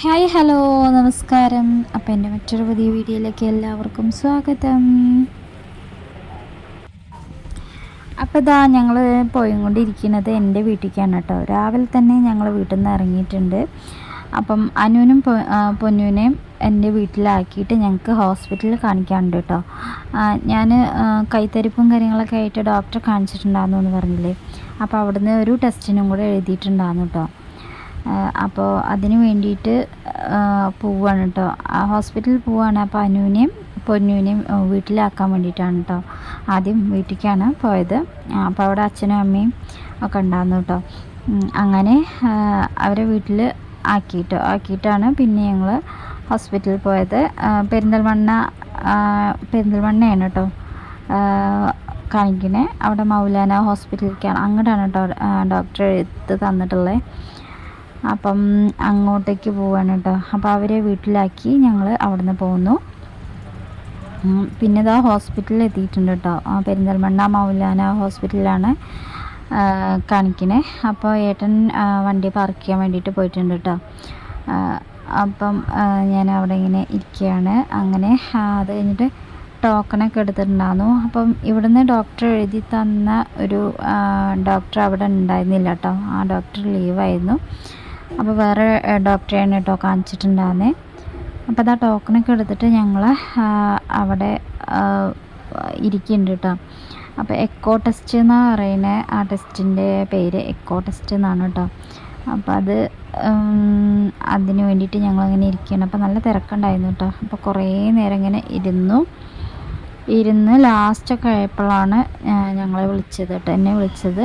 Hi hello നമസ്കാരം. അപ്പോൾ എന്റെ മറ്റൊരു പുതിയ വീഡിയോയിലേക്ക് എല്ലാവർക്കും സ്വാഗതം. അപ്പോൾ ഇതാ ഞങ്ങൾ പോയിക്കൊണ്ടിരിക്കുന്നത് എന്റെ വീട്ടിലേക്കാണ് കേട്ടോ. രാവിലെ തന്നെ ഞങ്ങൾ വീട്ടിൽ നിന്ന് ഇറങ്ങിയിട്ടുണ്ട്. അപ്പം അനുവിനും പൊന്നുവിനെയും എന്റെ വീട്ടിലാക്കിയിട്ട് ഞങ്ങൾക്ക് ഹോസ്പിറ്റലിൽ കാണിക്കാനുണ്ട് കേട്ടോ. ഞാൻ കൈത്തരിപ്പും കാര്യങ്ങളൊക്കെ ആയിട്ട് ഡോക്ടറെ കാണിച്ചിട്ടുണ്ടായിരുന്നു എന്ന് പറഞ്ഞില്ലേ? അപ്പോൾ അവിടുന്ന് ഒരു ടെസ്റ്റിനും കൂടെ എഴുതിയിട്ടുണ്ടായിരുന്നു കേട്ടോ. അപ്പോൾ അതിന് വേണ്ടിയിട്ട് പോവുകയാണ് കേട്ടോ ആ ഹോസ്പിറ്റലിൽ പോവുകയാണ് അപ്പോൾ അനുവിനെയും പൊന്നുവിനെയും വീട്ടിലാക്കാൻ വേണ്ടിയിട്ടാണ് കേട്ടോ ആദ്യം വീട്ടിലേക്കാണ് പോയത്. അപ്പോൾ അവിടെ അച്ഛനും അമ്മയും ഒക്കെ ഉണ്ടായിരുന്നു കേട്ടോ അങ്ങനെ അവരെ വീട്ടിൽ ആക്കിയിട്ടോ. ആക്കിയിട്ടാണ് പിന്നെ ഞങ്ങൾ ഹോസ്പിറ്റലിൽ പോയത്. പെരിന്തൽമണ്ണ പെരിന്തൽമണ്ണയാണ് കേട്ടോ കാണിക്കണേ. അവിടെ മൗലാന ഹോസ്പിറ്റലിലേക്കാണ്. അങ്ങോട്ടാണ് കേട്ടോ ഡോക്ടർ എടുത്ത് തന്നിട്ടുള്ളത് അപ്പം അങ്ങോട്ടേക്ക് പോവാണ് കേട്ടോ അപ്പോൾ അവരെ വീട്ടിലാക്കി ഞങ്ങൾ അവിടുന്ന് പോകുന്നു പിന്നെ ഇതാ ഹോസ്പിറ്റലിൽ എത്തിയിട്ടുണ്ട് കേട്ടോ പെരിന്തൽമണ്ണ മൗലാന ഹോസ്പിറ്റലിലാണ് കാണിക്കണേ. അപ്പോൾ ഏട്ടൻ വണ്ടി പാർക്ക് ചെയ്യാൻ വേണ്ടിയിട്ട് പോയിട്ടുണ്ട് കേട്ടോ അപ്പം ഞാൻ അവിടെ ഇങ്ങനെ ഇരിക്കുകയാണ് അങ്ങനെ അത് കഴിഞ്ഞിട്ട് ടോക്കണൊക്കെ എടുത്തിട്ടുണ്ടായിരുന്നു അപ്പം ഇവിടുന്ന് ഡോക്ടർ എഴുതി തന്ന ഒരു ഡോക്ടർ അവിടെ ഉണ്ടായിരുന്നില്ല കേട്ടോ ആ ഡോക്ടർ ലീവായിരുന്നു അപ്പോൾ വേറെ ഡോക്ടറെയാണ് കേട്ടോ കാണിച്ചിട്ടുണ്ടായിരുന്നേ അപ്പോൾ അതാ ടോക്കണൊക്കെ എടുത്തിട്ട് ഞങ്ങൾ അവിടെ ഇരിക്കുന്നുണ്ട് കേട്ടോ അപ്പോൾ എക്കോ ടെസ്റ്റ് എന്ന് പറയുന്ന ആ ടെസ്റ്റിന്റെ പേര് എക്കോ ടെസ്റ്റ് എന്നാണ് കേട്ടോ അപ്പോൾ അത് അതിന് വേണ്ടിയിട്ട് ഞങ്ങളങ്ങനെ ഇരിക്കുകയാണ് അപ്പോൾ നല്ല തിരക്കുണ്ടായിരുന്നു കേട്ടോ അപ്പോൾ കുറേ നേരം ഇങ്ങനെ ഇരുന്നു ഇരുന്ന് ലാസ്റ്റൊക്കെ ആയപ്പോഴാണ് ഞങ്ങളെ വിളിച്ചത് കേട്ടോ എന്നെ വിളിച്ചത്.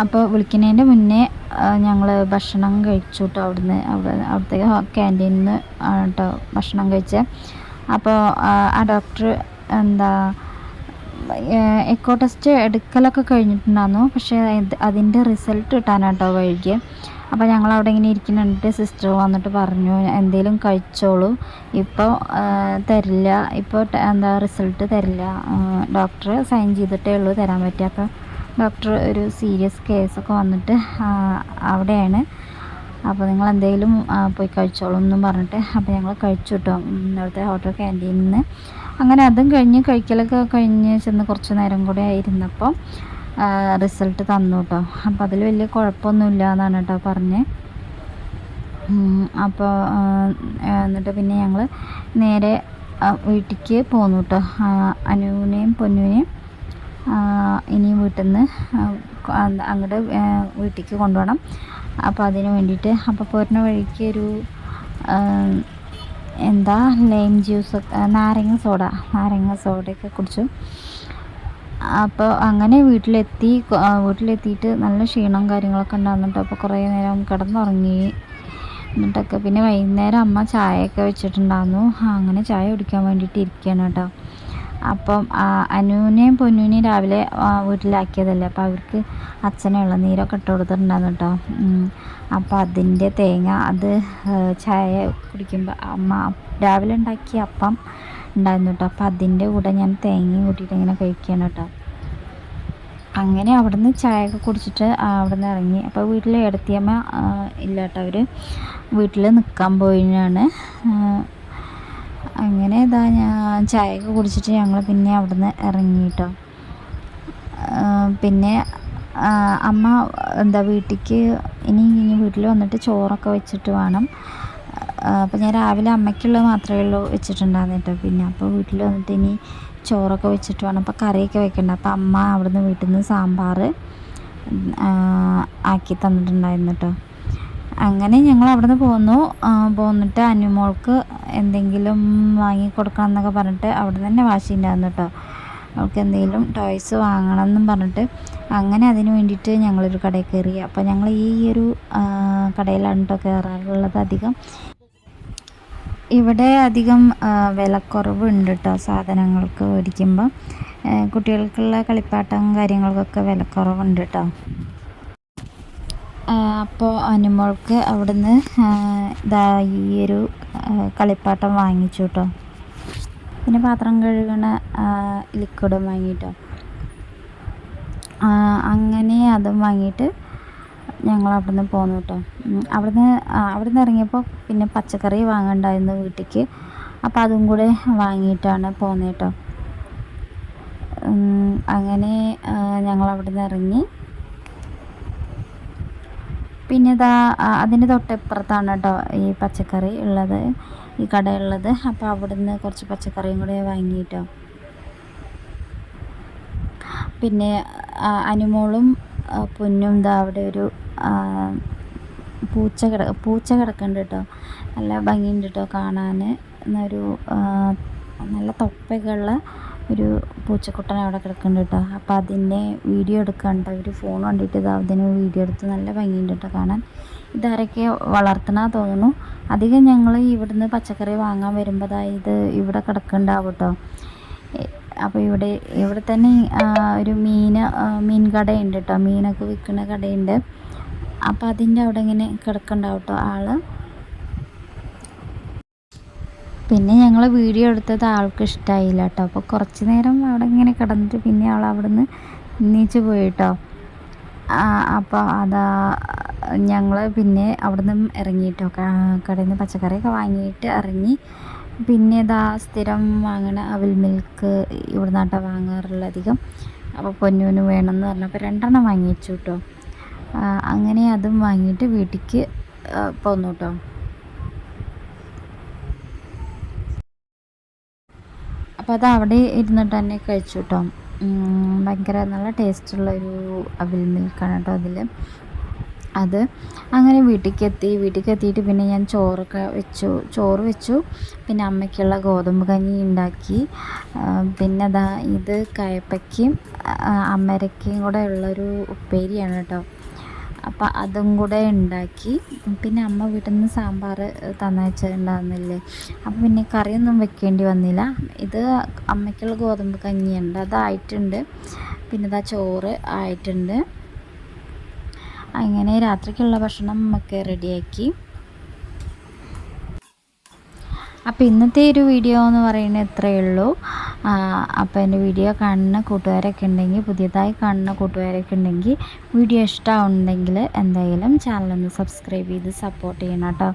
അപ്പോൾ വിളിക്കുന്നതിന്റെ മുന്നേ ഞങ്ങൾ ഭക്ഷണം കഴിച്ചു കേട്ടോ അവിടുന്ന്. അവിടെ അവിടുത്തെ ക്യാന്റീനിൽ നിന്ന് കേട്ടോ ഭക്ഷണം കഴിച്ചത് അപ്പോൾ ആ ഡോക്ടർ എന്താ എക്കോ ടെസ്റ്റ് എടുക്കലൊക്കെ കഴിഞ്ഞിട്ടുണ്ടായിരുന്നു. പക്ഷേ അതിന്റെ റിസൾട്ട് കിട്ടാനാട്ടോ വൈകിയത് അപ്പോൾ ഞങ്ങൾ അവിടെ ഇങ്ങനെ ഇരിക്കുന്നുണ്ട്. സിസ്റ്റർ വന്നിട്ട് പറഞ്ഞു എന്തെങ്കിലും കഴിച്ചോളൂ. ഇപ്പോൾ തരില്ല. ഇപ്പോൾ എന്താ റിസൾട്ട് തരില്ല. ഡോക്ടർ സൈൻ ചെയ്തിട്ടേ ഉള്ളൂ തരാൻ പറ്റുക അപ്പോൾ ഡോക്ടർ ഒരു സീരിയസ് കേസൊക്കെ വന്നിട്ട് അവിടെയാണ്. അപ്പോൾ നിങ്ങൾ എന്തെങ്കിലും പോയി കഴിച്ചോളൂ എന്നും പറഞ്ഞിട്ട് അപ്പോൾ ഞങ്ങൾ കഴിച്ചു കേട്ടോ അവിടുത്തെ ഹോട്ടൽ ക്യാന്റീനിൽ നിന്ന് അങ്ങനെ അതും കഴിഞ്ഞ് കഴിക്കലൊക്കെ കഴിഞ്ഞ് ചെന്ന് കുറച്ച് നേരം കൂടെ ആയിരുന്നപ്പോൾ റിസൾട്ട് തന്നു കേട്ടോ അപ്പോൾ അതിൽ വലിയ കുഴപ്പമൊന്നുമില്ല എന്നാണ് കേട്ടോ പറഞ്ഞ് അപ്പോൾ എന്നിട്ട് പിന്നെ ഞങ്ങൾ നേരെ വീട്ടിലേക്ക് പോന്നു കേട്ടോ അനുവിനെയും പൊന്നുവിനെയും ഇനി വീട്ടിൽ നിന്ന് അങ്ങോട്ട് വീട്ടിലേക്ക് കൊണ്ടുപോകണം അപ്പോൾ അതിന് വേണ്ടിയിട്ട് അപ്പോൾ പോരുന്ന വഴിക്ക് ഒരു എന്താ ലൈം ജ്യൂസ് നാരങ്ങ സോഡ നാരങ്ങ സോഡയൊക്കെ കുടിച്ചു. അപ്പോൾ അങ്ങനെ വീട്ടിലെത്തി വീട്ടിലെത്തിയിട്ട് നല്ല ക്ഷീണവും കാര്യങ്ങളൊക്കെ ഉണ്ടാകുന്നുണ്ട് അപ്പോൾ കുറേ നേരം കിടന്നുറങ്ങി എന്നിട്ടൊക്കെ പിന്നെ വൈകുന്നേരം അമ്മ ചായയൊക്കെ വെച്ചിട്ടുണ്ടായിരുന്നു. അങ്ങനെ ചായ കുടിക്കാൻ വേണ്ടിയിട്ട് ഇരിക്കുകയാണ് കേട്ടോ. അപ്പം അനുവിനെയും പൊന്നുവിനെയും രാവിലെ വീട്ടിലാക്കിയതല്ലേ. അപ്പോൾ അവർക്ക് അച്ഛനെ ഇളനീരൊക്കെ ഇട്ട് കൊടുത്തിട്ടുണ്ടായിരുന്നു കേട്ടോ. അപ്പോൾ അതിന്റെ തേങ്ങ അത് ചായ കുടിക്കുമ്പോൾ അമ്മ രാവിലെ ഉണ്ടാക്കിയ അപ്പം ഉണ്ടായിരുന്നു കേട്ടോ. അപ്പോൾ അതിന്റെ കൂടെ ഞാൻ തേങ്ങയും കൂട്ടിയിട്ട് ഇങ്ങനെ കഴിക്കുകയാണ് കേട്ടോ. അങ്ങനെ അവിടുന്ന് ഒക്കെ കുടിച്ചിട്ട് അവിടെ നിന്ന് ഇറങ്ങി. അപ്പോൾ വീട്ടിൽ ഇടത്തിയമ്മ ഇല്ല കേട്ടോ. അവർ വീട്ടിൽ നിൽക്കാൻ പോയിനാണ്. അങ്ങനെ ഇതാ ഞാൻ ചായയൊക്കെ കുടിച്ചിട്ട് ഞങ്ങൾ പിന്നെ അവിടുന്ന് ഇറങ്ങി കേട്ടോ പിന്നെ അമ്മ എന്താ വീട്ടിലേക്ക് ഇനി ഇനി വീട്ടിൽ വന്നിട്ട് ചോറൊക്കെ വെച്ചിട്ട് വേണം. അപ്പോൾ ഞാൻ രാവിലെ അമ്മയ്ക്കുള്ളത് മാത്രമേ ഉള്ളൂ വെച്ചിട്ടുണ്ടായിരുന്നു പിന്നെ അപ്പോൾ വീട്ടിൽ വന്നിട്ട് ഇനി ചോറൊക്കെ വെച്ചിട്ട് വേണം. അപ്പോൾ കറിയൊക്കെ വെക്കണ്ട. അപ്പോൾ അമ്മ അവിടുന്ന് വീട്ടിൽ നിന്ന് സാമ്പാർ ആക്കി തന്നിട്ടുണ്ടായിരുന്നു കേട്ടോ അങ്ങനെ ഞങ്ങൾ അവിടെ നിന്ന് പോന്നു പോന്നിട്ട് അനുമോൾക്ക് എന്തെങ്കിലും വാങ്ങി കൊടുക്കണം എന്നൊക്കെ പറഞ്ഞിട്ട് അവിടെ തന്നെ വാശിയുണ്ടായിരുന്നു കേട്ടോ. അവൾക്ക് എന്തെങ്കിലും ടോയ്സ് വാങ്ങണം എന്നും പറഞ്ഞിട്ട് അങ്ങനെ അതിന് വേണ്ടിയിട്ട് ഞങ്ങളൊരു കടയിൽ കയറി. അപ്പോൾ ഞങ്ങൾ ഈ ഒരു കടയിലാണ് കേട്ടോ കയറാറുള്ളത് അധികം. ഇവിടെ അധികം വിലക്കുറവുണ്ട് കേട്ടോ സാധനങ്ങൾക്ക് മേടിക്കുമ്പോൾ കുട്ടികൾക്കുള്ള കളിപ്പാട്ടം കാര്യങ്ങൾക്കൊക്കെ വിലക്കുറവുണ്ട് കേട്ടോ. അപ്പോൾ അനുമോൾക്ക് അവിടുന്ന് ഇതാ ഈ ഒരു കളിപ്പാട്ടം വാങ്ങിച്ചു കേട്ടോ പിന്നെ പാത്രം കഴുകണ ലിക്വിഡും വാങ്ങിയിട്ടോ അങ്ങനെ അതും വാങ്ങിയിട്ട് ഞങ്ങൾ അവിടുന്ന് പോന്നു കേട്ടോ അവിടുന്ന് അവിടുന്ന് ഇറങ്ങിയപ്പോൾ പിന്നെ പച്ചക്കറി വാങ്ങണ്ടായിരുന്നു വീട്ടിലേക്ക് അപ്പോൾ അതും കൂടെ വാങ്ങിയിട്ടാണ് പോന്നേട്ടോ അങ്ങനെ ഞങ്ങൾ അവിടുന്ന് ഇറങ്ങി. പിന്നെ ഇതാ അതിന്റെ തൊട്ടിപ്പുറത്താണ് കേട്ടോ ഈ പച്ചക്കറി ഉള്ളത് ഈ കടയുള്ളത്. അപ്പോൾ അവിടുന്ന് കുറച്ച് പച്ചക്കറിയും കൂടി വാങ്ങിയിട്ടോ. പിന്നെ അനുമോളും പൊന്നും ഇതാ അവിടെ ഒരു പൂച്ച കിട പൂച്ച കിടക്കുന്നുണ്ട് കേട്ടോ നല്ല ഭംഗിയുണ്ട് കേട്ടോ കാണാൻ എന്നൊരു നല്ല തൊപ്പയൊക്കെ ഉള്ള ഒരു പൂച്ചക്കുട്ടൻ അവിടെ കിടക്കുന്നുണ്ട് കേട്ടോ. അപ്പോൾ അതിന്റെ വീഡിയോ എടുക്കാണ്ട് അവർ ഫോൺ കണ്ടിട്ട് ഇത് വീഡിയോ എടുത്ത് നല്ല ഭംഗിയുണ്ട് കേട്ടോ കാണാൻ. ഇതാരൊക്കെ വളർത്തണ തോന്നുന്നു. അധികം ഞങ്ങൾ ഇവിടുന്ന് പച്ചക്കറി വാങ്ങാൻ വരുമ്പോൾ ഇത് ഇവിടെ കിടക്കുന്നുണ്ടാവും കേട്ടോ. അപ്പോൾ ഇവിടെ ഇവിടെ തന്നെ ഒരു മീൻ മീൻ കടയുണ്ട് കേട്ടോ. മീനൊക്കെ വിൽക്കുന്ന കടയുണ്ട്. അപ്പോൾ അതിന്റെ അവിടെ ഇങ്ങനെ കിടക്കുന്നുണ്ടാവും കേട്ടോ ആൾ പിന്നെ ഞങ്ങൾ വീഡിയോ എടുത്തത് ആൾക്ക് ഇഷ്ടമായില്ല കേട്ടോ അപ്പോൾ കുറച്ച് നേരം അവിടെ ഇങ്ങനെ കിടന്നിട്ട് പിന്നെ അവൾ അവിടെ നിന്ന് നീച്ച് പോയി കേട്ടോ അപ്പോൾ അതാ ഞങ്ങൾ പിന്നെ അവിടെ നിന്ന് ഇറങ്ങി കടയിൽ നിന്ന് പച്ചക്കറിയൊക്കെ വാങ്ങിയിട്ട് ഇറങ്ങി. പിന്നെ ഇതാ സ്ഥിരം വാങ്ങണ അവിൽ മിൽക്ക് ഇവിടെ നിന്നാട്ടോ വാങ്ങാറുള്ള അധികം. അപ്പോൾ പൊന്നൂന് വേണമെന്ന് പറഞ്ഞപ്പോൾ രണ്ടെണ്ണം വാങ്ങിച്ചു കേട്ടോ അങ്ങനെ അതും വാങ്ങിയിട്ട് വീട്ടിലേക്ക് പോന്നു കേട്ടോ അപ്പോൾ അത് അവിടെ ഇരുന്നിട്ട് തന്നെ കഴിച്ചു കേട്ടോ. ഭയങ്കര നല്ല ടേസ്റ്റുള്ളൊരു അവിൽ മിൽക്കാണ് കേട്ടോ അതിൽ. അത് അങ്ങനെ വീട്ടിലേക്ക് എത്തി വീട്ടിലേക്ക് എത്തിയിട്ട് പിന്നെ ഞാൻ ചോറൊക്കെ വെച്ചു ചോറ് വെച്ചു. പിന്നെ അമ്മയ്ക്കുള്ള ഗോതമ്പ് കഞ്ഞി ഉണ്ടാക്കി. പിന്നെ അതാ ഇത് കയപ്പയ്ക്കും അമരക്കയും കൂടെ ഉള്ളൊരു ഉപ്പേരിയാണ് കേട്ടോ. അപ്പം അതും കൂടെ ഉണ്ടാക്കി. പിന്നെ അമ്മ വീട്ടിൽ നിന്ന് സാമ്പാർ തന്നയച്ചിട്ടുണ്ടായിരുന്നില്ലേ? അപ്പം പിന്നെ കറിയൊന്നും വെക്കേണ്ടി വന്നില്ല. ഇത് അമ്മയ്ക്കുള്ള ഗോതമ്പ് കഞ്ഞിയുണ്ട്. അതായിട്ടുണ്ട്. പിന്നെ ഇതാ ചോറ് ആയിട്ടുണ്ട്. അങ്ങനെ രാത്രിക്കുള്ള ഭക്ഷണം നമുക്ക് റെഡിയാക്കി. അപ്പോൾ ഇന്നത്തെ ഒരു വീഡിയോ എന്ന് പറയുന്നത് ഇത്രയേ ഉള്ളൂ? അപ്പോൾ എന്റെ വീഡിയോ കാണുന്ന കൂട്ടുകാരൊക്കെ ഉണ്ടെങ്കിൽ പുതിയതായി കാണുന്ന കൂട്ടുകാരൊക്കെ ഉണ്ടെങ്കിൽ വീഡിയോ ഇഷ്ടമുണ്ടെങ്കിൽ എന്തായാലും ചാനലൊന്ന് സബ്സ്ക്രൈബ് ചെയ്ത് സപ്പോർട്ട് ചെയ്യണം കേട്ടോ.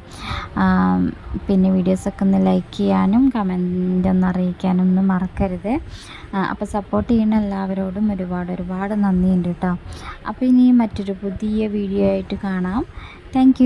പിന്നെ വീഡിയോസൊക്കെ ഒന്ന് ലൈക്ക് ചെയ്യാനും കമന്റ് ഒന്ന് അറിയിക്കാനും ഒന്നും മറക്കരുത്. അപ്പോൾ സപ്പോർട്ട് ചെയ്യുന്ന എല്ലാവരോടും ഒരുപാട് ഒരുപാട് നന്ദിയുണ്ട് കേട്ടോ. അപ്പോൾ ഇനി മറ്റൊരു പുതിയ വീഡിയോ ആയിട്ട് കാണാം. താങ്ക്